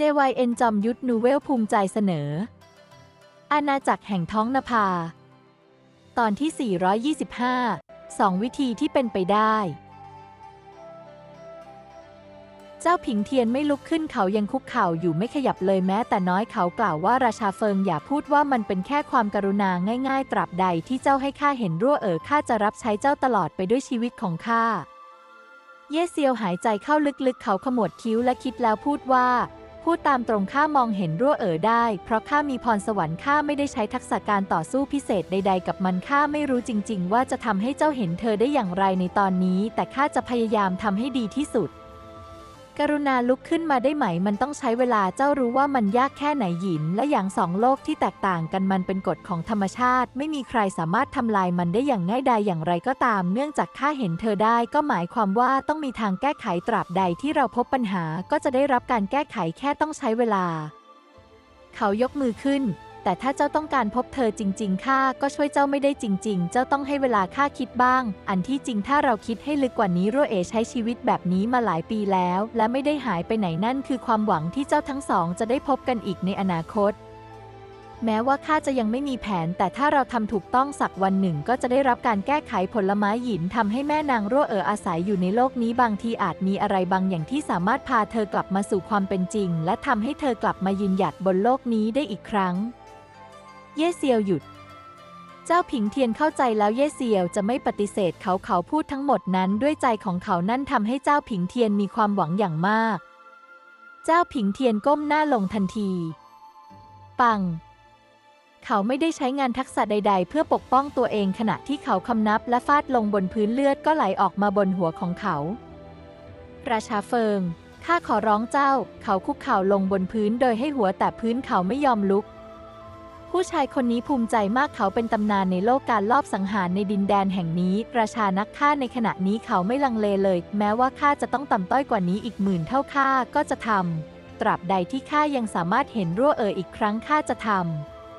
JYN จอมยุทธนูเวลภูมิใจเสนอ อาณาจักรแห่งท้องนภา ตอนที่ 425สองวิธีที่เป็นไปได้ เจ้าผิงเทียนไม่ลุกขึ้นเขายังคุกเข่าอยู่ไม่ขยับเลยแม้แต่น้อยเขากล่าวว่าราชาเฟิงอย่าพูดว่ามันเป็นแค่ความกรุณาง่าย ๆ ตราบใดที่เจ้าให้ข้าเห็นรั่วเอ๋อข้าจะรับใช้เจ้าตลอดไปด้วยชีวิตของข้า เย่เซียวหายใจเข้าลึกๆ เขาขมวดคิ้วและคิดแล้วพูดว่า พูดตามตรงข้ามองเห็นรั่วเอ๋อได้ เพราะข้ามีพรสวรรค์ข้าไม่ได้ใช้ทักษะการต่อสู้พิเศษใด ๆ กับมันข้าไม่รู้จริง ๆ ว่าจะทำให้เจ้าเห็นเธอได้อย่างไรในตอนนี้ แต่ข้าจะพยายามทำให้ดีที่สุด กรุณาลุกขึ้นมาได้ไหม มันต้องใช้เวลาเจ้ารู้ว่ามันยากแค่ไหนหยิน และอย่างสองโลกที่แตกต่างกันมันเป็นกฎของธรรมชาติ ไม่มีใครสามารถทำลายมันได้อย่างง่ายดายอย่างไรก็ตาม เนื่องจากข้าเห็นเธอได้ก็หมายความว่าต้องมีทางแก้ไขตราบใดที่เราพบปัญหาก็จะได้รับการแก้ไขแค่ต้องใช้เวลา เขายกมือขึ้น แต่ถ้าเจ้าต้องการพบเธอจริง ๆ ข้าก็ช่วยเจ้าไม่ได้จริง ๆ เจ้าต้องให้เวลาข้าคิดบ้าง อันที่จริงถ้าเราคิดให้ลึกกว่านี้รั่วเอใช้ชีวิตแบบนี้มาหลายปีแล้ว และไม่ได้หายไปไหนนั่นคือความหวังที่เจ้าทั้งสองจะได้พบกันอีกในอนาคตแม้ว่าข้าจะยังไม่มีแผน แต่ถ้าเราทำถูกต้องสักวันหนึ่งก็จะได้รับการแก้ไขผลไม้หยินทำให้แม่นางรั่วเอออาศัยอยู่ในโลกนี้บางทีอาจมีอะไรบางอย่างที่สามารถพาเธอกลับมาสู่ความเป็นจริง และทำให้เธอกลับมายืนหยัดบนโลกนี้ได้อีกครั้ง เย่เซียวหยุด เจ้าผิงเทียนเข้าใจแล้วเย่เซียวจะไม่ปฏิเสธเขาเขาพูดทั้งหมดนั้นด้วยใจของเขานั่นทำให้เจ้าผิงเทียนมีความหวังอย่างมาก เจ้าผิงเทียนก้มหน้าลงทันที ปังเขาไม่ได้ใช้งานทักษะใด ๆ เพื่อปกป้องตัวเองขณะที่เขาคำนับและฟาดลงบนพื้นเลือดก็ไหลออกมาบนหัวของเขา ราชาเฟิง ข้าขอร้องเจ้า เขาคุกเข่าลงบนพื้นโดยให้หัวแต่พื้นเขาไม่ยอมลุก ผู้ชายคนนี้ภูมิใจมากเขาเป็นตำนานในโลกการลอบสังหารในดินแดนแห่งนี้ ราชานักฆ่าในขณะนี้เขาไม่ลังเลเลย แม้ว่าข้าจะต้องต่ำต้อยกว่านี้อีกหมื่นเท่าข้าก็จะทำ ตราบใดที่ข้ายังสามารถเห็นรั่วเอ่ออีกครั้งข้าจะท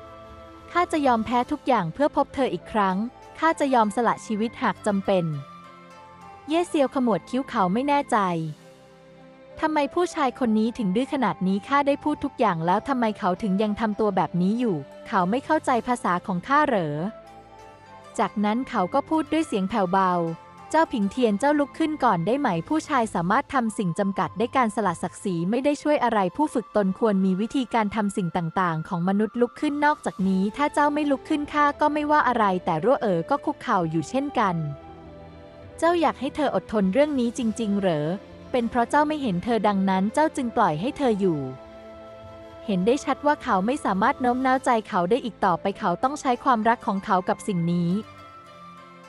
ำ ข้าจะยอมแพ้ทุกอย่างเพื่อพบเธออีกครั้ง ข้าจะยอมสละชีวิตหากจำเป็น เย่เซียวขมวดคิ้วเขาไม่แน่ใจ ทำไมผู้ชายคนนี้ถึงดื้อขนาดนี้ข้าได้พูดทุกอย่างแล้วทำไมเขาถึงยังทำตัวแบบนี้อยู่ เขาไม่เข้าใจภาษาของข้าเหรอ จากนั้นเขาก็พูดด้วยเสียงแผ่วเบา เจ้าผิงเทียนเจ้าลุกขึ้นก่อนได้ไหม ผู้ชายสามารถทำสิ่งจำกัดได้การสละศักดิ์ศรีไม่ได้ช่วยอะไร ผู้ฝึกตนควรมีวิธีการทำสิ่งต่างๆ ของมนุษย์ลุกขึ้นนอกจากนี้ ถ้าเจ้าไม่ลุกขึ้นข้าก็ไม่ว่าอะไร แต่รั่วเอ๋อก็คุกเข่าอยู่เช่นกัน เจ้าอยากให้เธออดทนเรื่องนี้จริง ๆ เหรอ เป็นเพราะเจ้าไม่เห็นเธอดังนั้นเจ้าจึงปล่อยให้เธออยู่ เห็นได้ชัดว่าเขาไม่สามารถโน้มน้าวใจเขาได้อีกต่อไปเขาต้องใช้ความรักของเขากับสิ่งนี้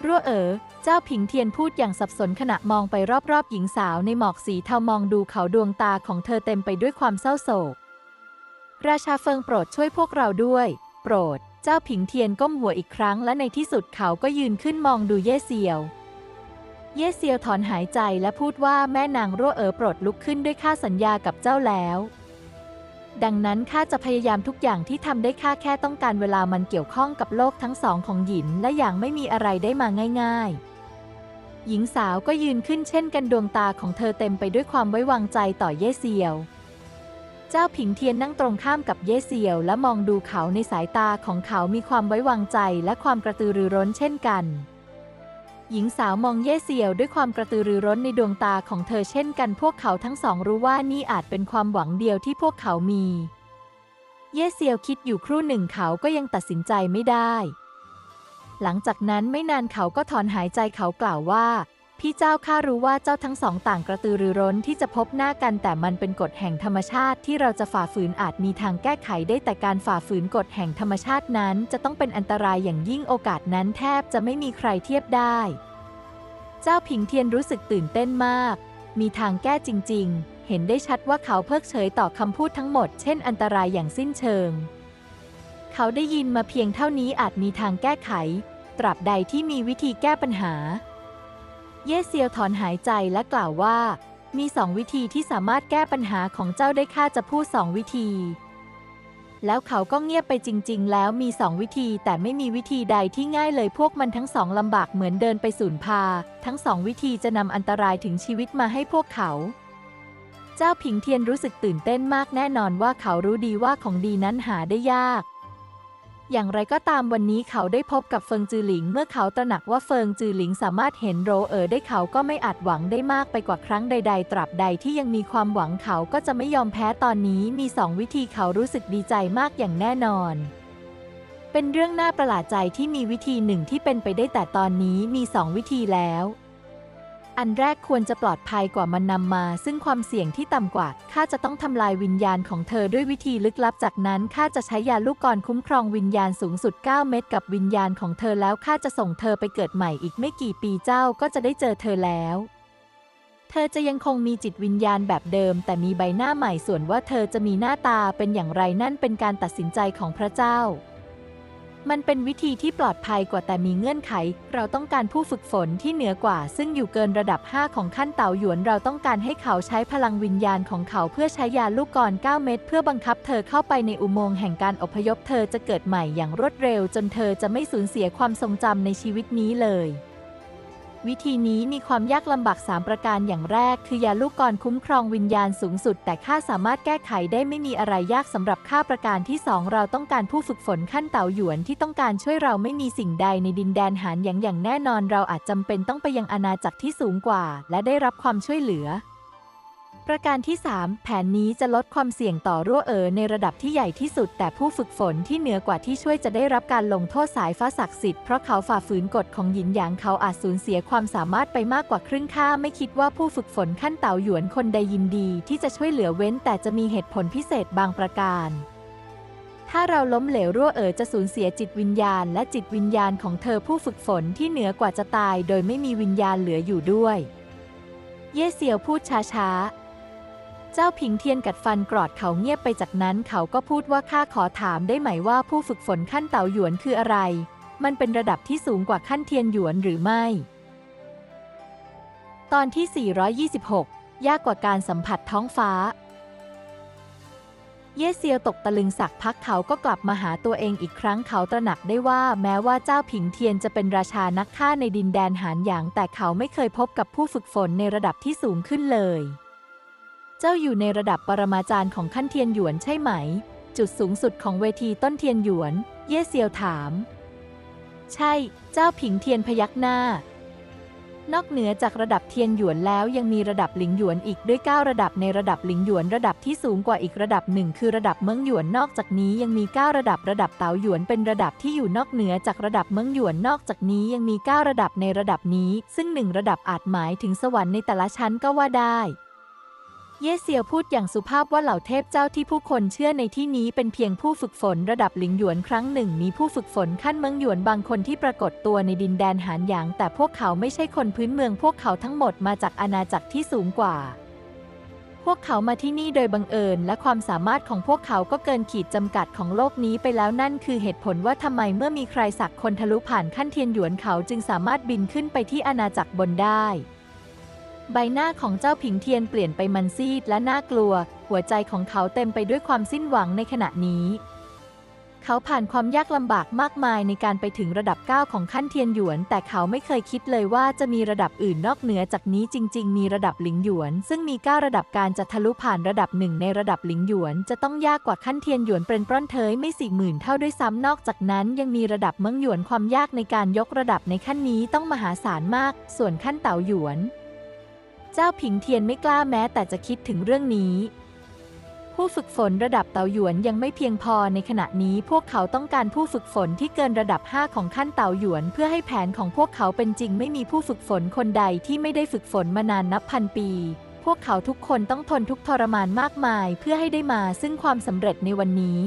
รั่วเอ๋อเจ้าผิงเทียนพูดอย่างสับสนขณะมองไปรอบๆ หญิงสาวในหมอกสีเทามองดูเขาดวงตาของเธอเต็มไปด้วยความเศร้าโศก ราชาเฟิงโปรดช่วยพวกเราด้วย โปรด เจ้าผิงเทียนก้มหัวอีกครั้งและในที่สุดเขาก็ยืนขึ้นมองดูเย่เซียว เย่เซียวถอนหายใจและพูดว่าแม่นางรั่วเอ๋อโปรดลุกขึ้นด้วยข้าสัญญากับเจ้าแล้ว ดังนั้นข้าจะพยายามทุกอย่างที่ทำได้ข้าแค่ต้องการเวลามันเกี่ยวข้องกับโลกทั้งสองของหยินและอย่างไม่มีอะไรได้มาง่าย ๆหญิงสาวก็ยืนขึ้นเช่นกันดวงตาของเธอเต็มไปด้วยความไว้วางใจต่อเย่เซียว เจ้าผิงเทียนนั่งตรงข้ามกับเย่เซียว และมองดูเขาในสายตาของเขามีความไว้วางใจและความกระตือรือร้นเช่นกัน หญิงสาวมองเย่เซียวด้วยความกระตือรือร้นในดวงตาของเธอเช่นกันพวกเขาทั้งสองรู้ว่านี่อาจเป็นความหวังเดียวที่พวกเขามี เย่เซียวคิดอยู่ครู่หนึ่งเขาก็ยังตัดสินใจไม่ได้ หลังจากนั้นไม่นานเขาก็ถอนหายใจเขากล่าวว่า พี่เจ้าข้ารู้ว่าเจ้าทั้งสองต่างกระตือรือร้นที่จะพบหน้ากันแต่มันเป็นกฎแห่งธรรมชาติที่เราจะฝ่าฝืนอาจมีทางแก้ไขได้แต่การฝ่าฝืนกฎแห่งธรรมชาตินั้น จะต้องเป็นอันตรายอย่างยิ่งโอกาสนั้นแทบจะไม่มีใครเทียบได้ เจ้าผิงเทียนรู้สึกตื่นเต้นมาก มีทางแก้จริง ๆ เห็นได้ชัดว่าเขาเพิกเฉยต่อคำพูดทั้งหมด เช่น อันตรายอย่างสิ้นเชิง เขาได้ยินมาเพียงเท่านี้อาจมีทางแก้ไข ตราบใดที่มีวิธีแก้ปัญหา เย่เซียวถอนหายใจและกล่าวว่า มีสองวิธีที่สามารถแก้ปัญหาของเจ้าได้ข้าจะพูดสองวิธี แล้วเขาก็เงียบไปจริง ๆ แล้วมีสองวิธีแต่ไม่มีวิธีใดที่ง่ายเลยพวกมันทั้งสองลำบากเหมือนเดินไปสูนพา ทั้งสองวิธีจะนำอันตรายถึงชีวิตมาให้พวกเขาเจ้าผิงเทียนรู้สึกตื่นเต้นมากแน่นอนว่าเขารู้ดีว่าของดีนั้นหาได้ยาก อย่างไรก็ตามวันนี้เขาได้พบกับเฟิงจือหลิง เมื่อเขาตระหนักว่าเฟิงจือหลิงสามารถเห็นโรเออได้เขาก็ไม่อาจหวังได้มากไปกว่าครั้งใด ๆ ตราบใดที่ยังมีความหวังเขาก็จะไม่ยอมแพ้ตอนนี้มีสองวิธีเขารู้สึกดีใจมากอย่างแน่นอน เป็นเรื่องน่าประหลาดใจที่มีวิธีหนึ่งที่เป็นไปได้แต่ตอนนี้มีสองวิธีแล้ว อันแรกควรจะปลอดภัยกว่ามันนำมา ซึ่งความเสี่ยงที่ต่ำกว่า ข้าจะต้องทำลายวิญญาณของเธอด้วยวิธีลึกลับ จากนั้นข้าจะใช้ยาลูกกรคุ้มครองวิญญาณสูงสุด 9 เม็ดกับวิญญาณของเธอแล้วข้าจะส่งเธอไปเกิดใหม่อีกไม่กี่ปีเจ้าก็จะได้เจอเธอแล้ว เธอจะยังคงมีจิตวิญญาณแบบเดิม แต่มีใบหน้าใหม่ส่วนว่าเธอจะมีหน้าตาเป็นอย่างไรนั่นเป็นการตัดสินใจของพระเจ้า มันเป็นวิธีที่ปลอดภัยกว่าแต่มีเงื่อนไข เราต้องการผู้ฝึกฝนที่เหนือกว่า ซึ่งอยู่เกินระดับ 5 ของขั้นเต่าหยวน เราต้องการให้เขาใช้พลังวิญญาณของเขาเพื่อใช้ยาลูกกร9เม็ดเพื่อบังคับเธอเข้าไปในอุโมงค์แห่งการอพยพเธอจะเกิดใหม่อย่างรวดเร็ว จนเธอจะไม่สูญเสียความทรงจำในชีวิตนี้เลย วิธีนี้มีความยากลำบาก 3 ประการอย่างแรก คือยาลูกกรคุ้มครองวิญญาณสูงสุด แต่ข้าสามารถแก้ไขได้ไม่มีอะไรยากสำหรับข้าประการที่ 2 เราต้องการผู้ฝึกฝนขั้นเต่าหยวนที่ต้องการช่วยเราไม่มีสิ่งใดในดินแดนหานหยางอย่างแน่นอน เราอาจจำเป็นต้องไปยังอาณาจักรที่สูงกว่า และได้รับความช่วยเหลือ ประการที่ 3 แผนนี้จะลดความเสี่ยงต่อรั่วเอ๋อในระดับที่ใหญ่ที่สุด แต่ผู้ฝึกฝนที่เหนือกว่าที่ช่วยจะได้รับการลงโทษสายฟ้าศักดิ์สิทธิ์เพราะเขาฝ่าฝืนกฎของหยินหยางเขาอาจสูญเสียความสามารถไปมากกว่าครึ่งค่า ไม่คิดว่าผู้ฝึกฝนขั้นเต่าหยวนคนใดยินดี ที่จะช่วยเหลือเว้น แต่จะมีเหตุผลพิเศษบางประการถ้าเราล้มเหลวรั่วเอ๋อจะสูญเสียจิตวิญญาณ และจิตวิญญาณของเธอผู้ฝึกฝนที่เหนือกว่าจะตาย โดยไม่มีวิญญาณเหลืออยู่ด้วย เย่เซียวพูดช้าๆ เจ้าผิงเทียนกัดฟันกรอดเขาเงียบไปจากนั้นเขาก็พูดว่าข้าขอถามได้ไหมว่าผู้ฝึกฝนขั้นเต่าหยวนคืออะไร มันเป็นระดับที่สูงกว่าขั้นเทียนหยวนหรือไม่ ตอนที่ 426 ยากกว่าการสัมผัสท้องฟ้า เยเซียวตกตะลึงสักพักเขาก็กลับมาหาตัวเองอีกครั้งเขาตระหนักได้ว่าแม้ว่าเจ้าผิงเทียนจะเป็นราชานักฆ่าในดินแดนหานหยางแต่เขาไม่เคยพบกับผู้ฝึกฝนในระดับที่สูงขึ้นเลย เจ้าอยู่ในระดับปรมาจารย์ของขั้นเทียนหยวนใช่ไหม จุดสูงสุดของเวทีต้นเทียนหยวน เย่เซียวถาม ใช่ เจ้าผิงเทียนพยักหน้า นอกเหนือจากระดับเทียนหยวนแล้วยังมีระดับหลิงหยวนอีกด้วย 9 ระดับในระดับหลิงหยวนระดับที่สูงกว่าอีกระดับหนึ่งคือระดับเมืองหยวนนอกจากนี้ยังมี 9 ระดับระดับเต๋าหยวนเป็นระดับที่อยู่นอกเหนือจากระดับเมืองหยวนนอกจากนี้ยังมี 9 ระดับในระดับนี้ ซึ่งหนึ่งระดับอาจหมายถึงสวรรค์ในแต่ละชั้นก็ว่าได้ เย่เซียวพูดอย่างสุภาพว่าเหล่าเทพเจ้าที่ผู้คนเชื่อในที่นี้เป็นเพียงผู้ฝึกฝนระดับหลิงหยวนครั้งหนึ่ง มีผู้ฝึกฝนขั้นเมืองหยวนบางคนที่ปรากฏตัวในดินแดนหานหยาง แต่พวกเขาไม่ใช่คนพื้นเมือง พวกเขาทั้งหมดมาจากอาณาจักรที่สูงกว่า พวกเขามาที่นี่โดยบังเอิญ และความสามารถของพวกเขาก็เกินขีดจำกัดของโลกนี้ไปแล้วนั่นคือเหตุผลว่าทำไมเมื่อมีใครสักคนทะลุผ่านขั้นเทียนหยวนเขาจึงสามารถบินขึ้นไปที่อาณาจักรบนได้ ใบหน้าของเจ้าผิงเทียนเปลี่ยนไปมันซีดและน่ากลัว หัวใจของเขาเต็มไปด้วยความสิ้นหวังในขณะนี้ เขาผ่านความยากลำบากมากมายในการไปถึงระดับ 9 ของขั้นเทียนหยวน แต่เขาไม่เคยคิดเลยว่าจะมีระดับอื่นนอกเหนือจากนี้จริง ๆ มีระดับหลิงหยวน ซึ่งมี 9 ระดับการจะทะลุผ่านระดับหนึ่งในระดับหลิงหยวน จะต้องยากกว่าขั้นเทียนหยวนเป็นปล้นเทยไม่สี่หมื่นเท่าด้วยซ้ำนอกจากนั้น ยังมีระดับเมืองหยวนความยากในการยกระดับในขั้นนี้ต้องมหาศาลมาก ส่วนขั้นเต๋าหยวน เจ้าผิงเทียนไม่กล้าแม้แต่จะคิดถึงเรื่องนี้ ผู้ฝึกฝนระดับเตาหยวนยังไม่เพียงพอในขณะนี้พวกเขาต้องการผู้ฝึกฝนที่เกินระดับ 5 ของขั้นเตาหยวน เพื่อให้แผนของพวกเขาเป็นจริงไม่มีผู้ฝึกฝนคนใดที่ไม่ได้ฝึกฝนมานานนับพันปี พวกเขาทุกคนต้องทนทุกทรมานมากมาย เพื่อให้ได้มาซึ่งความสำเร็จในวันนี้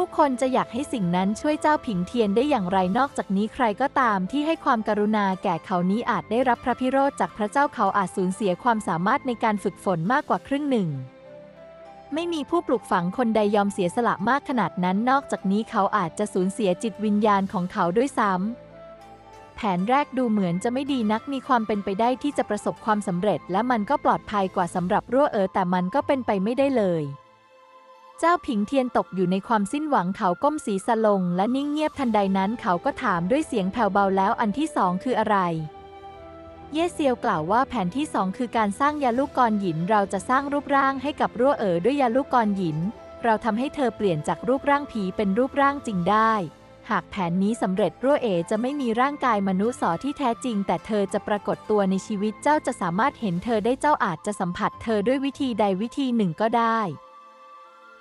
ผู้คนจะอยากให้สิ่งนั้นช่วยเจ้าผิงเทียนได้อย่างไรนอกจากนี้ใครก็ตามที่ให้ความการุณาแก่เขานี้อาจได้รับพระพิโรธจากพระเจ้าเขาอาจสูญเสียความสามารถในการฝึกฝนมากกว่าครึ่งหนึ่ง ไม่มีผู้ปลูกฝังคนใดยอมเสียสละมากขนาดนั้นนอกจากนี้เขาอาจจะสูญเสียจิตวิญญาณของเขาด้วยซ้ำแผนแรกดูเหมือนจะไม่ดีนักมีความเป็นไปได้ที่จะประสบความสำเร็จ และมันก็ปลอดภัยกว่าสำหรับรั่วเอ๋อแต่มันก็เป็นไปไม่ได้เลย เจ้าผิงเทียนตกอยู่ในความสิ้นหวังเขาก้มศีรษะลง และนิ่งเงียบทันใดนั้นเขาก็ถามด้วยเสียงแผ่วเบาแล้วอันที่สองคืออะไร เย่เซียวกล่าวว่าแผนที่2คือการสร้างยาลูกกรหยิน เราจะสร้างรูปร่างให้กับรั่วเอ๋อด้วยยาลูกกรหยิน เราทำให้เธอเปลี่ยนจากรูปร่างผีเป็นรูปร่างจริงได้ หากแผนนี้สำเร็จรั่วเอ๋จะไม่มีร่างกายมนุษย์สอที่แท้จริง แต่เธอจะปรากฏตัวในชีวิตเจ้าจะสามารถเห็นเธอได้เจ้าอาจจะสัมผัสเธอด้วยวิธีใดวิธีหนึ่งก็ได้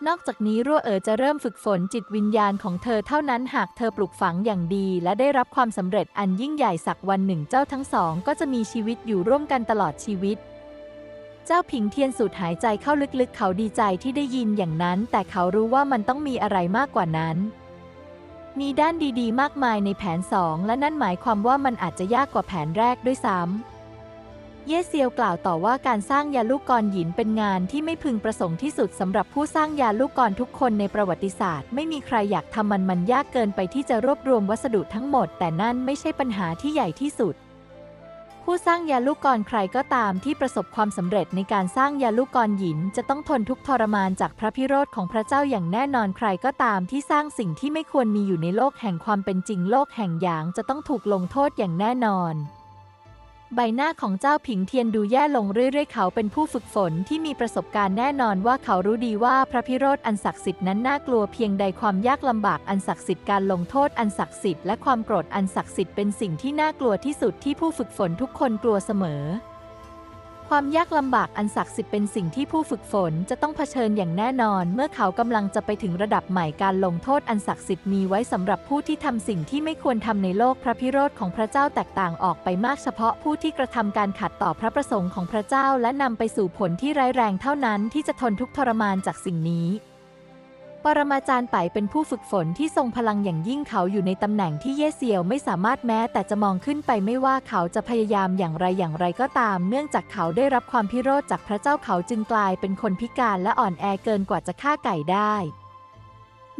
นอกจากนี้รั่วเอ๋อจะเริ่มฝึกฝนจิตวิญญาณของเธอเท่านั้นหากเธอปลูกฝังอย่างดี และได้รับความสำเร็จอันยิ่งใหญ่สักวันหนึ่งเจ้าทั้งสอง ก็จะมีชีวิตอยู่ร่วมกันตลอดชีวิต เจ้าผิงเทียนสูดหายใจเข้าลึกๆ เขาดีใจที่ได้ยินอย่างนั้น แต่เขารู้ว่ามันต้องมีอะไรมากกว่านั้น มีด้านดีๆ มากมายในแผนสองและนั่นหมายความว่ามันอาจจะยากกว่าแผนแรกด้วยซ้ำ เย่เซียวกล่าวต่อว่าการสร้างยาลูกกรหยินเป็นงานที่ไม่พึงประสงค์ที่สุดสำหรับผู้สร้างยาลูกกรทุกคนในประวัติศาสตร์ ไม่มีใครอยากทำมันมันยากเกินไปที่จะรวบรวมวัสดุทั้งหมด แต่นั่นไม่ใช่ปัญหาที่ใหญ่ที่สุด ผู้สร้างยาลูกกรใครก็ตามที่ประสบความสำเร็จในการสร้างยาลูกกรหยิน จะต้องทนทุกทรมานจากพระพิโรธของพระเจ้าอย่างแน่นอนใครก็ตามที่สร้างสิ่งที่ไม่ควรมีอยู่ในโลกแห่งความเป็นจริงโลกแห่งหยางจะต้องถูกลงโทษอย่างแน่นอน ใบหน้าของเจ้าผิงเทียนดูแย่ลงเรื่อยๆ เขาเป็นผู้ฝึกฝนที่มีประสบการณ์แน่นอนว่าเขารู้ดีว่าพระพิโรธอันศักดิ์สิทธิ์นั้นน่ากลัวเพียงใดความยากลำบากอันศักดิ์สิทธิ์การลงโทษอันศักดิ์สิทธิ์และความโกรธอันศักดิ์สิทธิ์เป็นสิ่งที่น่ากลัวที่สุดที่ผู้ฝึกฝนทุกคนกลัวเสมอ ความยากลำบากอันศักดิ์สิทธิ์เป็นสิ่งที่ผู้ฝึกฝนจะต้องเผชิญอย่างแน่นอน เมื่อเขากำลังจะไปถึงระดับใหม่การลงโทษอันศักดิ์สิทธิ์มีไว้สำหรับผู้ที่ทำสิ่งที่ไม่ควรทำในโลกพระพิโรธของพระเจ้าแตกต่างออกไปมากเฉพาะผู้ที่กระทำการขัดต่อพระประสงค์ของพระเจ้าและนำไปสู่ผลที่ร้ายแรงเท่านั้นที่จะทนทุกทรมานจากสิ่งนี้ ปรมาจารย์ไปเป็นผู้ฝึกฝนที่ทรงพลังอย่างยิ่งเขาอยู่ในตำแหน่งที่เย่เซียวไม่สามารถแม้แต่จะมองขึ้นไปไม่ว่าเขาจะพยายามอย่างไรอย่างไรก็ตาม เนื่องจากเขาได้รับความพิโรธจากพระเจ้าเขาจึงกลายเป็นคนพิการและอ่อนแอเกินกว่าจะฆ่าไก่ได้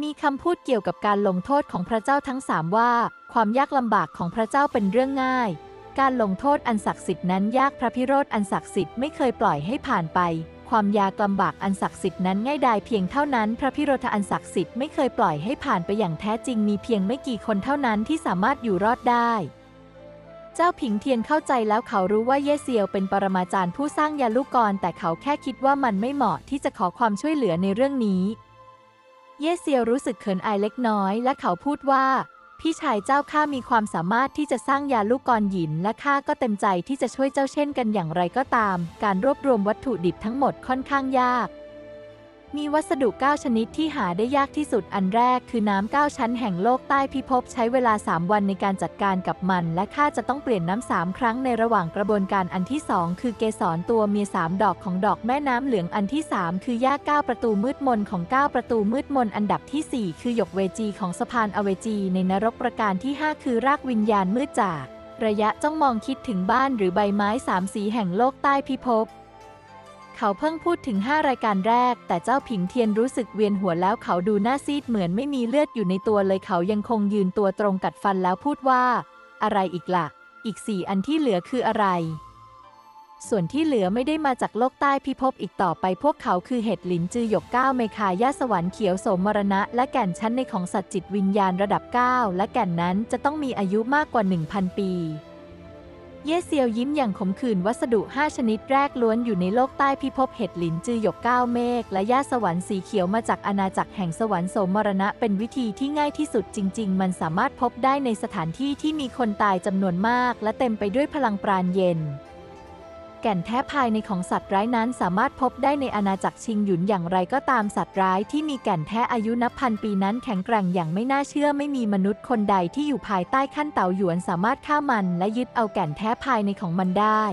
มีคำพูดเกี่ยวกับการลงโทษของพระเจ้าทั้งสามว่า ความยากลำบากของพระเจ้าเป็นเรื่องง่าย การลงโทษอันศักดิ์สิทธิ์นั้นยากพระพิโรธอันศักดิ์สิทธิ์ไม่เคยปล่อยให้ผ่านไป ความยากลำบากอันศักดิ์สิทธิ์นั้นง่ายดายเพียงเท่านั้น พระพิโรธอันศักดิ์สิทธิ์ไม่เคยปล่อยให้ผ่านไปอย่างแท้จริงมีเพียงไม่กี่คนเท่านั้นที่สามารถอยู่รอดได้ เจ้าผิงเทียนเข้าใจแล้วเขารู้ว่าเย่เซียวเป็นปรมาจารย์ผู้สร้างยาลูกกรแต่เขาแค่คิดว่ามันไม่เหมาะที่จะขอความช่วยเหลือในเรื่องนี้ เย่เซียวรู้สึกเขินอายเล็กน้อย และเขาพูดว่า พี่ชายเจ้าข้ามีความสามารถที่จะสร้างยาลูกกรหยิน และข้าก็เต็มใจที่จะช่วยเจ้าเช่นกันอย่างไรก็ตาม การรวบรวมวัตถุดิบทั้งหมดค่อนข้างยาก มีวัสดุ 9 ชนิดที่หาได้ยากที่สุดอันแรกคือน้ำ 9 ชั้นแห่งโลกใต้พิภพใช้เวลา 3 วันในการจัดการกับมัน และข้าจะต้องเปลี่ยนน้ำสามครั้งในระหว่างกระบวนการอันที่ 2 คือเกสรตัวเมีย 3 ดอกของดอกแม่น้ำเหลืองอันที่ 3 คือย่าเก้าประตูมืดมนของ 9 ประตูมืดมนอันดับทีสี่ 4 คือหยกเวจีของสะพานอเวจีในนรกประการที่ 5 คือรากวิญญาณมืดจาก ระยะจ้องมองคิดถึงบ้านหรือใบไม้สามสีแห่งโลกใต้พิภพ เขาเพิ่งพูดถึง 5 รายการแรก แต่เจ้าผิงเทียนรู้สึกเวียนหัวแล้วเขาดูหน้าซีดเหมือนไม่มีเลือดอยู่ในตัวเลยเขายังคงยืนตัวตรงกัดฟันแล้วพูดว่า อะไรอีกละ่ะ อีกสี่อันที่เหลือคืออะไร ส่วนที่เหลือไม่ได้มาจากโลกใต้พิภพอีกต่อไปพวกเขาคือเห็ดหลินจือหยกเก้าเมคายาสวรรค์เขียวโสมมรณะ และแก่นชั้นในของสัตว์จิตวิญญาณระดับ 9 และแก่นนั้นจะต้องมีอายุมากกว่า 1,000 ปี เย่เซียวยิ้มอย่างขมขื่นวัสดุ 5 ชนิดแรกล้วนอยู่ในโลกใต้พิภพเห็ดหลินจือหยกเก้าเมฆและย่าสวรรค์สีเขียวมาจากอาณาจักรแห่งสวรรค์โสมมรณะ เป็นวิธีที่ง่ายที่สุดจริง ๆ มันสามารถพบได้ในสถานที่ที่มีคนตายจำนวนมาก และเต็มไปด้วยพลังปราณเย็น แก่นแท้ภายในของสัตว์ร้ายนั้นสามารถพบได้ในอาณาจักรชิงหยุนอย่างไรก็ตามสัตว์ร้ายที่มีแก่นแท้อายุนับพันปีนั้นแข็งแกร่งอย่างไม่น่าเชื่อไม่มีมนุษย์คนใดที่อยู่ภายใต้ขั้นเต่าหยวนสามารถฆ่ามันและยึดเอาแก่นแท้ภายในของมันได้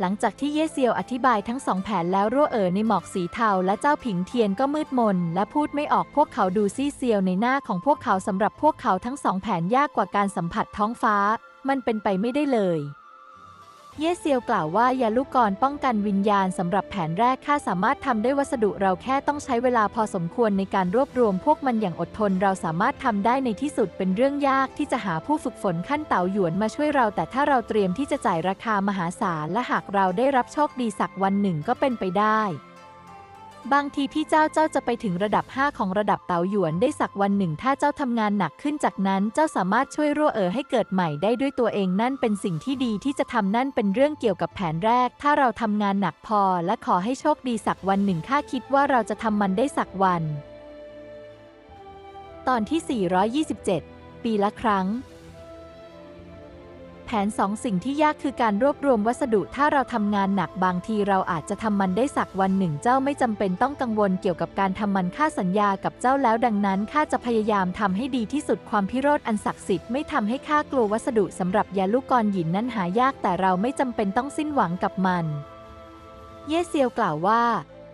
หลังจากที่เย่เซียวอธิบายทั้งสองแผนแล้วรั่วเอ๋อในหมอกสีเทาและเจ้าผิงเทียนก็มืดมน และพูดไม่ออกพวกเขาดูซี่เซียวในหน้าของพวกเขาสำหรับพวกเขาทั้งสองแผนยากกว่าการสัมผัสท้องฟ้า มันเป็นไปไม่ได้เลย เย่เซียวกล่าวว่า ยาลูกกรป้องกันวิญญาณสำหรับแผนแรกข้าสามารถทำได้วัสดุเราแค่ต้องใช้เวลาพอสมควรในการรวบรวมพวกมันอย่างอดทน เราสามารถทำได้ในที่สุดเป็นเรื่องยากที่จะหาผู้ฝึกฝนขั้นเต่าหยวนมาช่วยเรา แต่ถ้าเราเตรียมที่จะจ่ายราคามหาศาลและหากเราได้รับโชคดีสักวันหนึ่งก็เป็นไปได้ บางทีพี่เจ้าเจ้าจะไปถึงระดับ 5 ของระดับเตาหยวนได้สักวันหนึ่ง ถ้าเจ้าทำงานหนักขึ้นจากนั้นเจ้าสามารถช่วยรั่วเอ๋อให้เกิดใหม่ได้ด้วยตัวเองนั่นเป็นสิ่งที่ดีที่จะทำนั่นเป็นเรื่องเกี่ยวกับแผนแรก ถ้าเราทำงานหนักพอและขอให้โชคดีสักวันหนึ่งข้าคิดว่าเราจะทำมันได้สักวัน ตอนที่ 427 ปีละครั้ง แผนสองสิ่งที่ยากคือการรวบรวมวัสดุ ถ้าเราทำงานหนักบางทีเราอาจจะทำมันได้สักวันหนึ่ง เจ้าไม่จำเป็นต้องกังวลเกี่ยวกับการทำมันค่าสัญญากับเจ้าแล้วดังนั้นข้าจะพยายามทำให้ดีที่สุดความพิโรธอันศักดิ์สิทธิ์ไม่ทำให้ข้ากลัววัสดุสำหรับยาลูกกรหยินนั้นหายากแต่เราไม่จำเป็นต้องสิ้นหวังกับมัน เย่เซียวกล่าวว่า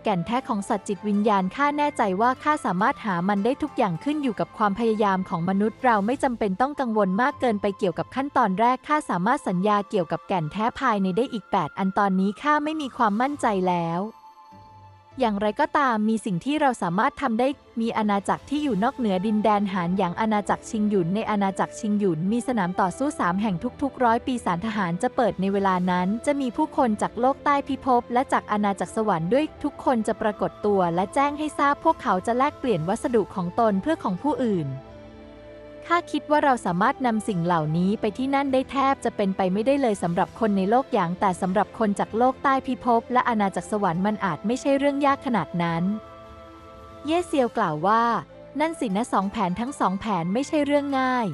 แก่นแท้ของสัตว์จิตวิญญาณข้าแน่ใจว่าข้าสามารถหามันได้ทุกอย่างขึ้นอยู่กับความพยายามของมนุษย์ เราไม่จำเป็นต้องกังวลมากเกินไปเกี่ยวกับขั้นตอนแรกข้าสามารถสัญญาเกี่ยวกับแก่นแท้ภายในได้อีก 8 อันตอนนี้ข้าไม่มีความมั่นใจแล้ว อย่างไรก็ตามมีสิ่งที่เราสามารถทำได้ มีอาณาจักรที่อยู่นอกเหนือดินแดนหานอย่างอาณาจักรชิงหยุนในอาณาจักรชิงหยุนมีสนามต่อสู้สามแห่งทุกๆร้อยปีสารทหารจะเปิดในเวลานั้น จะมีผู้คนจากโลกใต้พิภพและจากอาณาจักรสวรรค์ด้วยทุกคนจะปรากฏตัวและแจ้งให้ทราบพวกเขาจะแลกเปลี่ยนวัสดุของตนเพื่อของผู้อื่น ข้าคิดว่าเราสามารถนำสิ่งเหล่านี้ไปที่นั่นได้แทบจะเป็นไปไม่ได้เลยสำหรับคนในโลกอย่าง แต่สำหรับคนจากโลกใต้พิภพและอาณาจักรสวรรค์มันอาจไม่ใช่เรื่องยากขนาดนั้น เย่เซียวกล่าวว่า นั่นสินะสองแผนทั้งสองแผนไม่ใช่เรื่องง่าย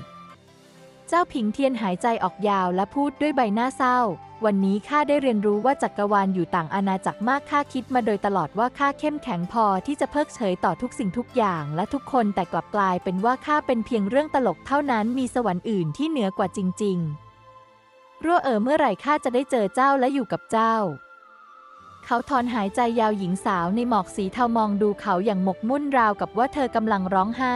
เจ้าผิงเทียนหายใจออกยาวและพูดด้วยใบหน้าเศร้า วันนี้ข้าได้เรียนรู้ว่าจักรวาลอยู่ต่างอาณาจักรมากข้าคิดมาโดยตลอดว่าข้าเข้มแข็งพอที่จะเพิกเฉยต่อทุกสิ่งทุกอย่างและทุกคนแต่กลับกลายเป็นว่าข้าเป็นเพียงเรื่องตลกเท่านั้นมีสวรรค์อื่นที่เหนือกว่าจริง ๆ รั่วเอ๋อเมื่อไหร่ข้าจะได้เจอเจ้าและอยู่กับเจ้า เขาถอนหายใจยาวหญิงสาวในหมอกสีเทามองดูเขาอย่างหมกมุ่นราวกับว่าเธอกำลังร้องไห้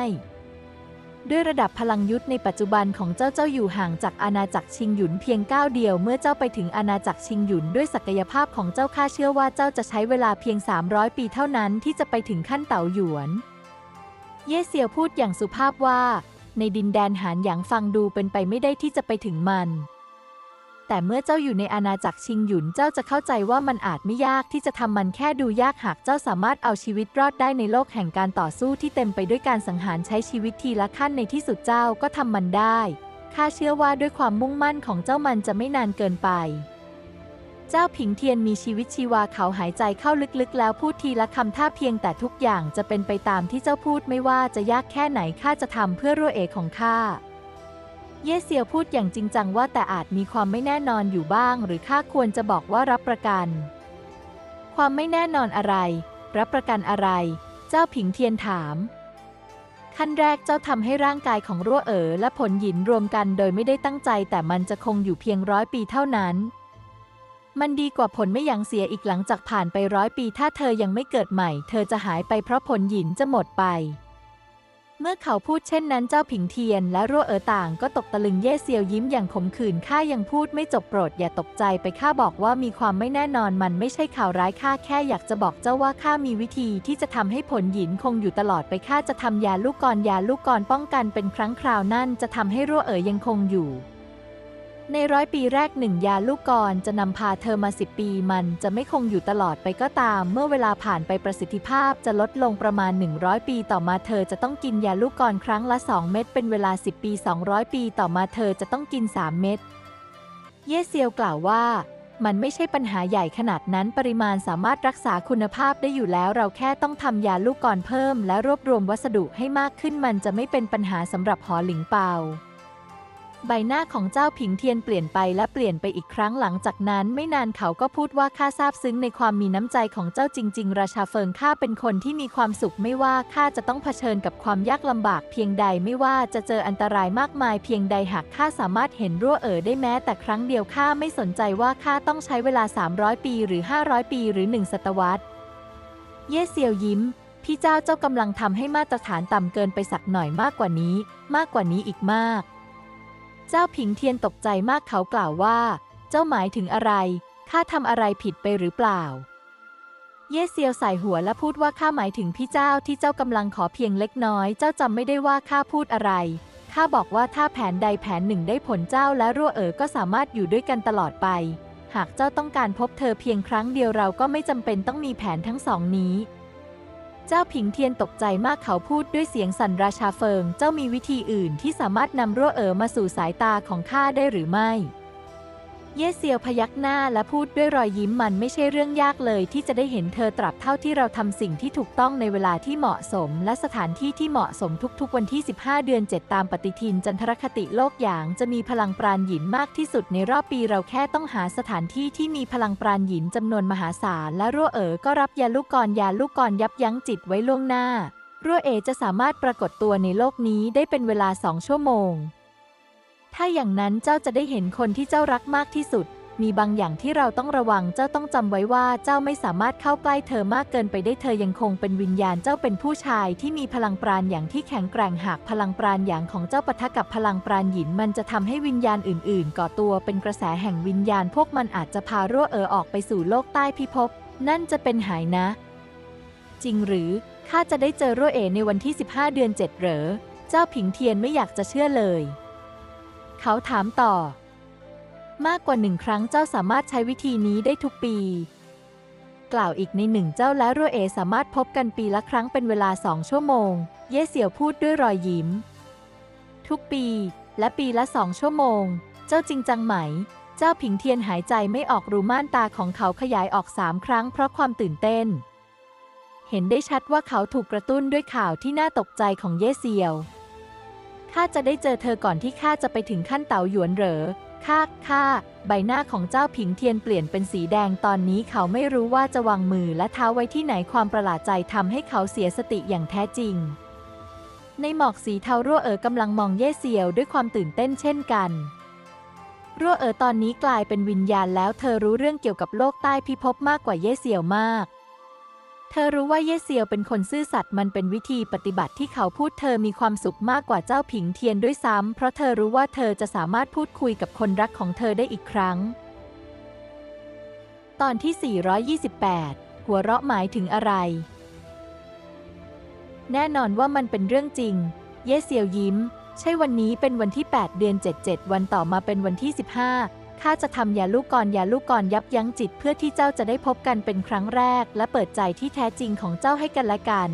ด้วยระดับพลังยุทธในปัจจุบันของเจ้าเจ้าอยู่ห่างจากอาณาจักรชิงหยุนเพียงก้าวเดียวเมื่อเจ้าไปถึงอาณาจักรชิงหยุนด้วยศักยภาพของเจ้าข้าเชื่อว่าเจ้าจะใช้เวลาเพียง 300 ปีเท่านั้นที่จะไปถึงขั้นเต่าหยวน เย่เซียวพูดอย่างสุภาพว่า ในดินแดนหานหยางฟังดูเป็นไปไม่ได้ที่จะไปถึงมัน แต่เมื่อเจ้าอยู่ในอาณาจักรชิงหยุนเจ้าจะเข้าใจว่ามันอาจไม่ยากที่จะทำมันแค่ดูยากหากเจ้าสามารถเอาชีวิตรอดได้ในโลกแห่งการต่อสู้ที่เต็มไปด้วยการสังหารใช้ชีวิตทีละขั้นในที่สุดเจ้าก็ทำมันได้ข้าเชื่อว่าด้วยความมุ่งมั่นของเจ้ามันจะไม่นานเกินไป เจ้าผิงเทียนมีชีวิตชีวาเขาหายใจเข้าลึกๆ แล้วพูดทีละคำถ้าเพียงแต่ทุกอย่างจะเป็นไปตามที่เจ้าพูดไม่ว่าจะยากแค่ไหนข้าจะทำเพื่อรั่วเอกของข้า เย่เซียวพูดอย่างจริงจังว่าแต่อาจมีความไม่แน่นอนอยู่บ้าง หรือข้าควรจะบอกว่ารับประกัน ความไม่แน่นอนอะไร รับประกันอะไร เจ้าผิงเทียนถาม ขั้นแรกเจ้าทำให้ร่างกายของรั่วเอ๋อและผลหยินรวมกันโดยไม่ได้ตั้งใจ แต่มันจะคงอยู่เพียงร้อยปีเท่านั้น มันดีกว่าผลไม่ยังเสียอีกหลังจากผ่านไปร้อยปี ถ้าเธอยังไม่เกิดใหม่ เธอจะหายไปเพราะผลหยินจะหมดไป เมื่อเขาพูดเช่นนั้นเจ้าผิงเทียนและรั่วเอ๋อต่างก็ตกตะลึงเย่เซียวยิ้มอย่างขมขื่นข้ายังพูดไม่จบโปรดอย่าตกใจไปข้าบอกว่ามีความไม่แน่นอนมันไม่ใช่ข่าวร้ายข้าแค่อยากจะบอกเจ้าว่าข้ามีวิธีที่จะทำให้ผลหยินคงอยู่ตลอดไปข้าจะทำยาลูกกรยาลูกกรป้องกันเป็นครั้งคราวนั่นจะทำให้รั่วเอ๋อยังคงอยู่ ในร้อยปีแรกหนึ่งยาลูกกรจะนำพาเธอมาสิบปีมันจะไม่คงอยู่ตลอดไปก็ตาม เมื่อเวลาผ่านไปประสิทธิภาพจะลดลงประมาณ 100 ปีต่อมาเธอจะต้องกินยาลูกกรครั้งละ 2 เม็ดเป็นเวลา 10 ปี 200 ปีต่อมาเธอจะต้องกิน 3 เม็ดเย่เซียวกล่าวว่า มันไม่ใช่ปัญหาใหญ่ขนาดนั้นปริมาณสามารถรักษาคุณภาพได้อยู่แล้ว เราแค่ต้องทำยาลูกกรเพิ่ม และรวบรวมวัสดุให้มากขึ้นมันจะไม่เป็นปัญหาสำหรับหอหลิงเปา ใบหน้าของเจ้าผิงเทียนเปลี่ยนไปและเปลี่ยนไปอีกครั้งหลังจากนั้น ไม่นานเขาก็พูดว่าข้าซาบซึ้งในความมีน้ำใจของเจ้าจริง ๆ ราชาเฟิงข้าเป็นคนที่มีความสุขไม่ว่าข้าจะต้องเผชิญกับความยากลำบากเพียงใดไม่ว่าจะเจออันตรายมากมายเพียงใดหากข้าสามารถเห็นรั่วเอ๋อได้แม้ แต่ครั้งเดียวข้าไม่สนใจว่าข้าต้องใช้เวลา 300 ปีหรือ 500 ปี หรือ1ศตวรรษ เย่เซียวยิ้มพี่เจ้าเจ้ากำลังทำให้มาตรฐานต่ำเกินไปสักหน่อยมากกว่านี้ มากกว่านี้อีกมาก เจ้าผิงเทียนตกใจมากเขากล่าวว่า เจ้าหมายถึงอะไร ข้าทำอะไรผิดไปหรือเปล่า เย่เซียวใส่หัวและพูดว่าข้าหมายถึงพี่เจ้าที่เจ้ากำลังขอเพียงเล็กน้อย เจ้าจำไม่ได้ว่าข้าพูดอะไร ข้าบอกว่าถ้าแผนใดแผนหนึ่งได้ผลเจ้าและรั่วเอ๋อก็สามารถอยู่ด้วยกันตลอดไป หากเจ้าต้องการพบเธอเพียงครั้งเดียวเราก็ไม่จำเป็นต้องมีแผนทั้งสองนี้ เจ้าผิงเทียนตกใจมากเขาพูดด้วยเสียงสั่นราชาเฟิง เจ้ามีวิธีอื่นที่สามารถนำรั่วเอ๋อมาสู่สายตาของข้าได้หรือไม่ เย่เซียวพยักหน้าและพูดด้วยรอยยิ้มมันไม่ใช่เรื่องยากเลย ที่จะได้เห็นเธอตราบเท่าที่เราทำสิ่งที่ถูกต้องในเวลาที่เหมาะสม และสถานที่ที่เหมาะสมทุกๆ วันที่ 15 เดือน 7 ตามปฏิทินจันทรคติโลกหยาง จะมีพลังปราณหยินมากที่สุดในรอบปีเราแค่ต้องหาสถานที่ที่มีพลังปราณหยินจำนวนมหาศาลและรั่วเอ๋อก็รับยาลูกกรยาลูกกรยับยั้งจิตไว้ล่วงหน้ารั่วเอ๋จะสามารถปรากฏตัวในโลกนี้ได้เป็นเวลาสองชั่วโมง ถ้าอย่างนั้นเจ้าจะได้เห็นคนที่เจ้ารักมากที่สุด มีบางอย่างที่เราต้องระวัง เจ้าต้องจำไว้ว่าเจ้าไม่สามารถเข้าใกล้เธอมากเกินไปได้เธอยังคงเป็นวิญญาณเจ้าเป็นผู้ชายที่มีพลังปราณอย่างที่แข็งแกร่งหากพลังปราณอย่างของเจ้าปะทะกับพลังปราณหยินมันจะทำให้วิญญาณอื่น ๆ ก่อตัวเป็นกระแสแห่งวิญญาณพวกมันอาจจะพารั่วเออออกไปสู่โลกใต้พิภพนั่นจะเป็นหายนะ จริงหรือข้าจะได้เจอรั่วเอในวันที่ 15 เดือน 7 เหรอ เจ้าผิงเทียนไม่อยากจะเชื่อเลย เขาถามต่อ มากกว่าหนึ่งครั้งเจ้าสามารถใช้วิธีนี้ได้ทุกปี กล่าวอีกในหนึ่งเจ้าและรัวเอสามารถพบกันปีละครั้งเป็นเวลาสองชั่วโมง เย่เสี่ยวพูดด้วยรอยยิ้ม ทุกปี และปีละสองชั่วโมง เจ้าจริงจังไหม เจ้าผิงเทียนหายใจไม่ออกรูม่านตาของเขาขยายออกสามครั้งเพราะความตื่นเต้น เห็นได้ชัดว่าเขาถูกกระตุ้นด้วยข่าวที่น่าตกใจของเย่เซียว ข้าจะได้เจอเธอก่อนที่ข้าจะไปถึงขั้นเต๋าหยวนเหรอข้าข้าใบหน้าของเจ้าผิงเทียนเปลี่ยนเป็นสีแดงตอนนี้เขาไม่รู้ว่าจะวางมือและเท้าไว้ที่ไหนความประหลาดใจทำให้เขาเสียสติอย่างแท้จริง ในหมอกสีเทารั่วเอ๋อกำลังมองเย่เซียวด้วยความตื่นเต้นเช่นกัน รั่วเอ๋อตอนนี้กลายเป็นวิญญาณแล้วเธอรู้เรื่องเกี่ยวกับโลกใต้พิภพมากกว่าเย่เซียวมาก เธอรู้ว่าเย่เซียวเป็นคนซื่อสัตย์มันเป็นวิธีปฏิบัติที่เขาพูดเธอมีความสุขมากกว่าเจ้าผิงเทียนด้วยซ้ำเพราะเธอรู้ว่าเธอจะสามารถพูดคุยกับคนรักของเธอได้อีกครั้ง ตอนที่ 428 หัวเราะหมายถึงอะไร แน่นอนว่ามันเป็นเรื่องจริง เย่เซียวยิ้ม ใช่วันนี้เป็นวันที่ 8 เดือน 77 วันต่อมาเป็นวันที่ 15 ข้าจะทำยาลูกกรยาลูกกรยับยั้งจิตเพื่อที่เจ้าจะได้พบกันเป็นครั้งแรก และเปิดใจที่แท้จริงของเจ้าให้กันและกัน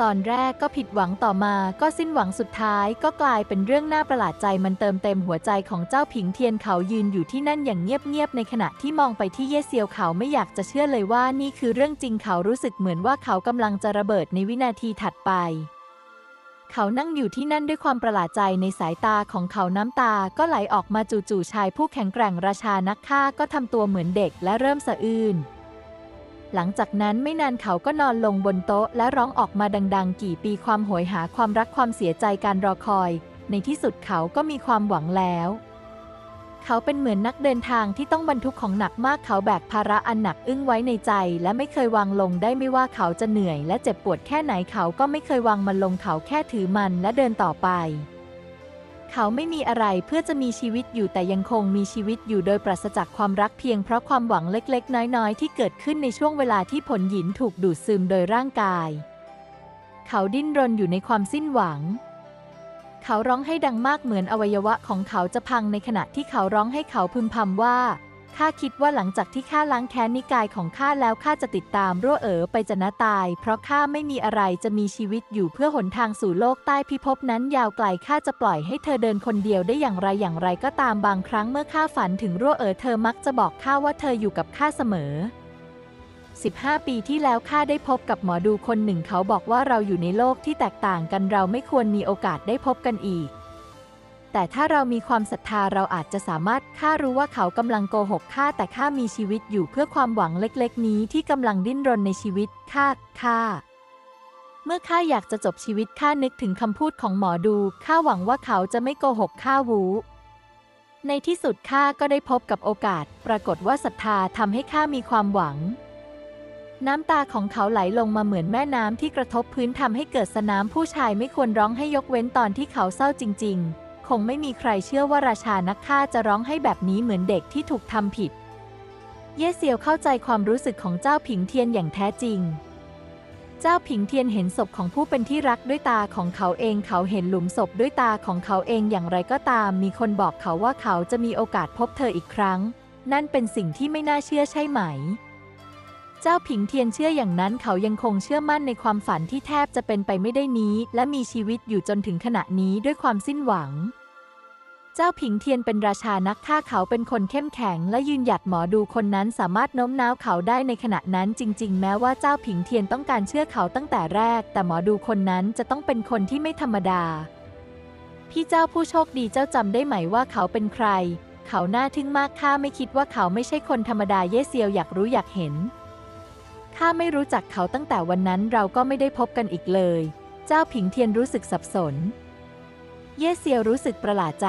ตอนแรกก็ผิดหวังต่อมาก็สิ้นหวังสุดท้าย ก็กลายเป็นเรื่องน่าประหลาดใจมันเติมเต็มหัวใจของเจ้าผิงเทียนเขายืนอยู่ที่นั่นอย่างเงียบๆในขณะที่มองไปที่เย่เซียวเขาไม่อยากจะเชื่อเลยว่านี่คือเรื่องจริงเขารู้สึกเหมือนว่าเขากำลังจะระเบิดในวินาทีถัดไป เขานั่งอยู่ที่นั่นด้วยความประหลาดใจในสายตาของเขาน้ำตาก็ไหลออกมาจู่ๆชายผู้แข็งแกร่งราชานักฆ่าก็ทำตัวเหมือนเด็กและเริ่มสะอื้นหลังจากนั้นไม่นานเขาก็นอนลงบนโต๊ะและร้องออกมาดัง ๆ กี่ปีความโหยหาความรักความเสียใจการรอคอย ในที่สุดเขาก็มีความหวังแล้ว เขาเป็นเหมือนนักเดินทางที่ต้องบรรทุกของหนักมากเขาแบกภาระอันหนักอึ้งไว้ในใจ และไม่เคยวางลงได้ไม่ว่าเขาจะเหนื่อย และเจ็บปวดแค่ไหนเขาก็ไม่เคยวางมันลงเขาแค่ถือมันและเดินต่อไป เขาไม่มีอะไรเพื่อจะมีชีวิตอยู่แต่ยังคงมีชีวิตอยู่โดยปราศจากความรักเพียงเพราะความหวังเล็กๆ น้อยๆ ที่เกิดขึ้นในช่วงเวลาที่ผลหยินถูกดูดซึมโดยร่างกาย เขาดิ้นรนอยู่ในความสิ้นหวัง เขาร้องให้ดังมากเหมือนอวัยวะของเขาจะพังในขณะที่เขาร้องให้เขาพึมพำว่าข้าคิดว่าหลังจากที่ข้าล้างแค้นนิกายของข้าแล้วข้าจะติดตามรั่วเอ๋อไปจะนะตาย เพราะข้าไม่มีอะไรจะมีชีวิตอยู่เพื่อหนทางสู่โลกใต้พิภพนั้นยาวไกลข้าจะปล่อยให้เธอเดินคนเดียวได้อย่างไรอย่างไรก็ตามบางครั้งเมื่อข้าฝันถึงรั่วเอ๋อเธอมักจะบอกข้าว่าเธออยู่กับข้าเสมอ 15 ปีที่แล้วข้าได้พบกับหมอดูคนหนึ่งเขาบอกว่าเราอยู่ในโลกที่แตกต่างกันเราไม่ควรมีโอกาสได้พบกันอีก แต่ถ้าเรามีความศรัทธาเราอาจจะสามารถข้ารู้ว่าเขากำลังโกหกข้าแต่ข้ามีชีวิตอยู่เพื่อความหวังเล็กๆ นี้ที่กำลังดิ้นรนในชีวิตข้าข้าเมื่อข้าอยากจะจบชีวิตข้านึกถึงคำพูดของหมอดูข้าหวังว่าเขาจะไม่โกหกข้าวูในที่สุดข้าก็ได้พบกับโอกาส ปรากฏว่าศรัทธาทำให้ข้ามีความหวัง น้ำตาของเขาไหลลงมาเหมือนแม่น้ำที่กระทบพื้นทำให้เกิดสนามผู้ชายไม่ควรร้องให้ยกเว้นตอนที่เขาเศร้าจริง ๆ คงไม่มีใครเชื่อว่าราชานักฆ่าจะร้องให้แบบนี้เหมือนเด็กที่ถูกทำผิด เย่เซียวเข้าใจความรู้สึกของเจ้าผิงเทียนอย่างแท้จริง เจ้าผิงเทียนเห็นศพของผู้เป็นที่รักด้วยตาของเขาเอง เขาเห็นหลุมศพด้วยตาของเขาเองอย่างไรก็ตาม มีคนบอกเขาว่าเขาจะมีโอกาสพบเธออีกครั้ง นั่นเป็นสิ่งที่ไม่น่าเชื่อใช่ไหม จ้าผิงเทียนเชื่ออย่างนั้นเขายังคงเชื่อมั่นในความฝันที่แทบจะเป็นไปไม่ได้นี้ และมีชีวิตอยู่จนถึงขณะนี้ด้วยความสิ้นหวัง เจ้าผิงเทียนเป็นราชานักฆ่าเขาเป็นคนเข้มแข็ง และยืนหยัดหมอดูคนนั้นสามารถโน้มน้าวเขาได้ในขณะนั้นจริง ๆ แม้ว่าเจ้าผิงเทียนต้องการเชื่อเขาตั้งแต่แรก แต่หมอดูคนนั้นจะต้องเป็นคนที่ไม่ธรรมดา พี่เจ้าผู้โชคดีเจ้าจำได้ไหมว่าเขาเป็นใคร เขาน่าทึ่งมากข้าไม่คิดว่าเขาไม่ใช่คนธรรมดาเย่เซียวอยากรู้อยากเห็น ข้าไม่รู้จักเขาตั้งแต่วันนั้นเราก็ไม่ได้พบกันอีกเลย เจ้าผิงเทียนรู้สึกสับสน เย่เซียวรู้สึกประหลาดใจ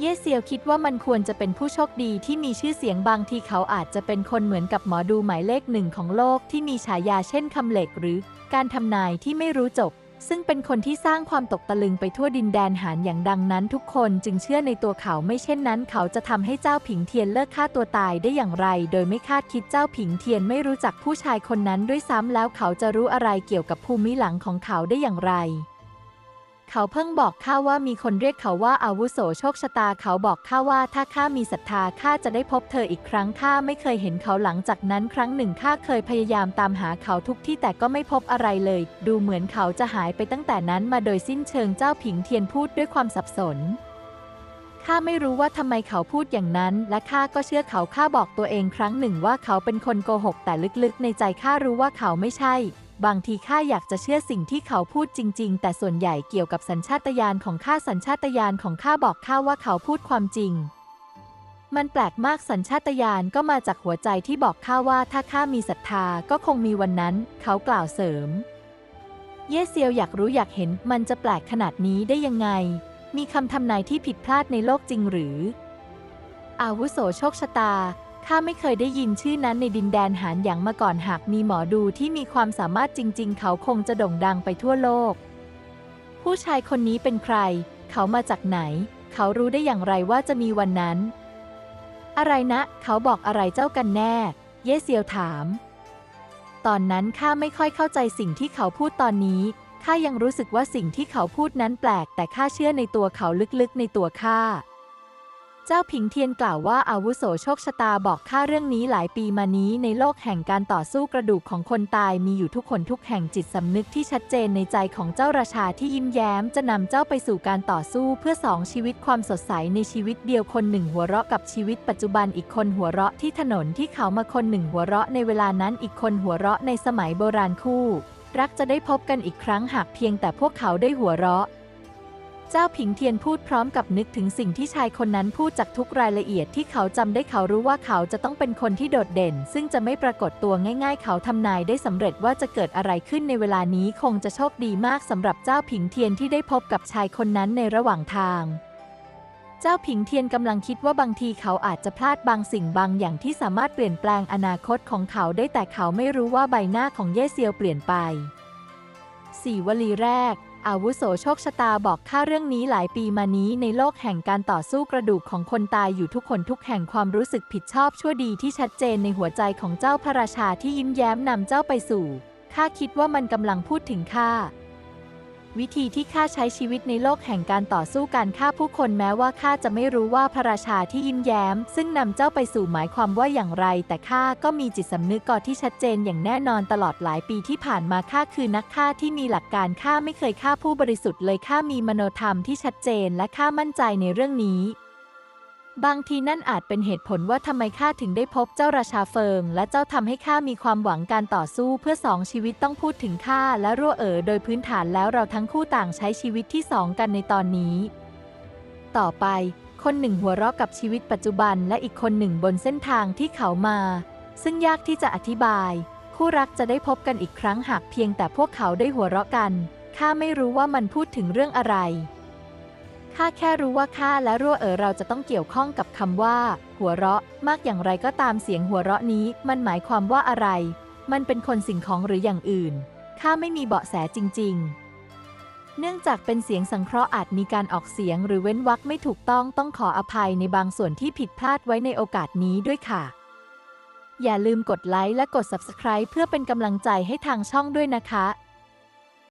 เย่เซียวคิดว่ามันควรจะเป็นผู้โชคดีที่มีชื่อเสียงบางทีเขาอาจจะเป็นคนเหมือนกับหมอดูหมายเลขหนึ่งของโลกที่มีฉายาเช่นคำเหล็กหรือการทำนายที่ไม่รู้จบ ซึ่งเป็นคนที่สร้างความตกตะลึงไปทั่วดินแดนหานอย่างดังนั้นทุกคนจึงเชื่อในตัวเขาไม่เช่นนั้น เขาจะทำให้เจ้าผิงเทียนเลิกฆ่าตัวตายได้อย่างไร โดยไม่คาดคิดเจ้าผิงเทียนไม่รู้จักผู้ชายคนนั้นด้วยซ้ำแล้วเขาจะรู้อะไรเกี่ยวกับภูมิหลังของเขาได้อย่างไร เขาเพิ่งบอกข้าว่ามีคนเรียกเขาว่าอาวุโสโชคชะตาเขาบอกข้าว่าถ้าข้ามีศรัทธาข้าจะได้พบเธออีกครั้งข้าไม่เคยเห็นเขาหลังจากนั้นครั้งหนึ่งข้าเคยพยายามตามหาเขาทุกที่แต่ก็ไม่พบอะไรเลย ดูเหมือนเขาจะหายไปตั้งแต่นั้นมาโดยสิ้นเชิงเจ้าผิงเทียนพูดด้วยความสับสนข้าไม่รู้ว่าทำไมเขาพูดอย่างนั้น และข้าก็เชื่อเขาข้าบอกตัวเองครั้งหนึ่งว่าเขาเป็นคนโกหกแต่ลึกๆ ในใจข้ารู้ว่าเขาไม่ใช่ บางทีข้าอยากจะเชื่อสิ่งที่เขาพูดจริง ๆ แต่ส่วนใหญ่เกี่ยวกับสัญชาตญาณของข้าสัญชาตญาณของข้าบอกข้าว่าเขาพูดความจริง มันแปลกมากสัญชาตญาณก็มาจากหัวใจที่บอกข้าว่าถ้าข้ามีศรัทธาก็คงมีวันนั้น เขากล่าวเสริม เยเซียวอยากรู้อยากเห็นมันจะแปลกขนาดนี้ได้ยังไง มีคำทำนายที่ผิดพลาดในโลกจริงหรือ อาวุโสโชคชะตา ข้าไม่เคยได้ยินชื่อนั้นในดินแดนหานหยางมาก่อนหากมีหมอดูที่มีความสามารถจริง ๆ เขาคงจะโด่งดังไปทั่วโลก ผู้ชายคนนี้เป็นใคร เขามาจากไหน เขารู้ได้อย่างไรว่าจะมีวันนั้น อะไรนะ เขาบอกอะไรเจ้ากันแน่ เย่เซียวถาม ตอนนั้นข้าไม่ค่อยเข้าใจสิ่งที่เขาพูดตอนนี้ข้ายังรู้สึกว่าสิ่งที่เขาพูดนั้นแปลก แต่ข้าเชื่อในตัวเขาลึกๆ ในตัวข้า เจ้าผิงเทียนกล่าวว่าอาวุโสโชคชะตาบอกข้าเรื่องนี้หลายปีมานี้ในโลกแห่งการต่อสู้กระดูกของคนตายมีอยู่ทุกคนทุกแห่งจิตสำนึกที่ชัดเจนในใจของเจ้าราชาที่ยิ้มแย้ม จะนำเจ้าไปสู่การต่อสู้เพื่อสองชีวิตความสดใสในชีวิตเดียวคนหนึ่งหัวเราะกับชีวิตปัจจุบันอีกคนหัวเราะที่ถนนที่เขามาคนหนึ่งหัวเราะในเวลานั้นอีกคนหัวเราะในสมัยโบราณคู่ รักจะได้พบกันอีกครั้งหากเพียงแต่พวกเขาได้หัวเราะ เจ้าผิงเทียนพูดพร้อมกับนึกถึงสิ่งที่ชายคนนั้นพูดจากทุกรายละเอียดที่เขาจำได้เขารู้ว่าเขาจะต้องเป็นคนที่โดดเด่น ซึ่งจะไม่ปรากฏตัวง่าย ๆ เขาทำนายได้สำเร็จว่าจะเกิดอะไรขึ้นในเวลานี้คงจะโชคดีมากสำหรับเจ้าผิงเทียนที่ได้พบกับชายคนนั้นในระหว่างทางเจ้าผิงเทียนกำลังคิดว่าบางทีเขาอาจจะพลาดบางสิ่งบางอย่างที่สามารถเปลี่ยนแปลงอนาคตของเขาได้แต่เขาไม่รู้ว่าใบหน้าของเย่เซียวเปลี่ยนไปสี่วลีแรก อาวุโสโชคชะตาบอกข้าเรื่องนี้หลายปีมานี้ในโลกแห่งการต่อสู้กระดูกของคนตายอยู่ทุกคนทุกแห่งความรู้สึกผิดชอบชั่วดีที่ชัดเจนในหัวใจของเจ้าพระราชาที่ยิ้มแย้มนำเจ้าไปสู่ข้าคิดว่ามันกำลังพูดถึงข้า วิธีที่ข้าใช้ชีวิตในโลกแห่งการต่อสู้การฆ่าผู้คนแม้ว่าข้าจะไม่รู้ว่าพระราชาที่ยิ้มแย้ม ซึ่งนำเจ้าไปสู่หมายความว่าอย่างไร แต่ข้าก็มีจิตสำนึกก่อที่ชัดเจนอย่างแน่นอนตลอดหลายปีที่ผ่านมาข้าคือนักฆ่าที่มีหลักการข้าไม่เคยฆ่าผู้บริสุทธิ์เลยข้ามีมโนธรรมที่ชัดเจนและข้ามั่นใจในเรื่องนี้ บางทีนั่นอาจเป็นเหตุผลว่าทำไมข้าถึงได้พบเจ้าราชาเฟิง และเจ้าทำให้ข้ามีความหวังการต่อสู้เพื่อสองชีวิตต้องพูดถึงข้าและรั่วเอ๋อโดยพื้นฐานแล้วเราทั้งคู่ต่างใช้ชีวิตที่สองกันในตอนนี้ ต่อไป คนหนึ่งหัวเราะกับชีวิตปัจจุบันและอีกคนหนึ่งบนเส้นทางที่เขามา ซึ่งยากที่จะอธิบาย คู่รักจะได้พบกันอีกครั้งหากเพียงแต่พวกเขาได้หัวเราะกันข้าไม่รู้ว่ามันพูดถึงเรื่องอะไร ข้าแค่รู้ว่าข้าและรั่วเอ๋อเราจะต้องเกี่ยวข้องกับคำว่า หัวเราะ มากอย่างไรก็ตามเสียงหัวเราะนี้ มันหมายความว่าอะไร มันเป็นคนสิ่งของหรืออย่างอื่นข้าไม่มีเบาะแสจริง ๆ เนื่องจากเป็นเสียงสังเคราะห์อาจมีการออกเสียงหรือเว้นวรรคไม่ถูกต้องต้องขออภัยในบางส่วนที่ผิดพลาดไว้ในโอกาสนี้ด้วยค่ะ อย่าลืมกดไลค์และกด Subscribe เพื่อเป็นกำลังใจให้ทางช่องด้วยนะคะ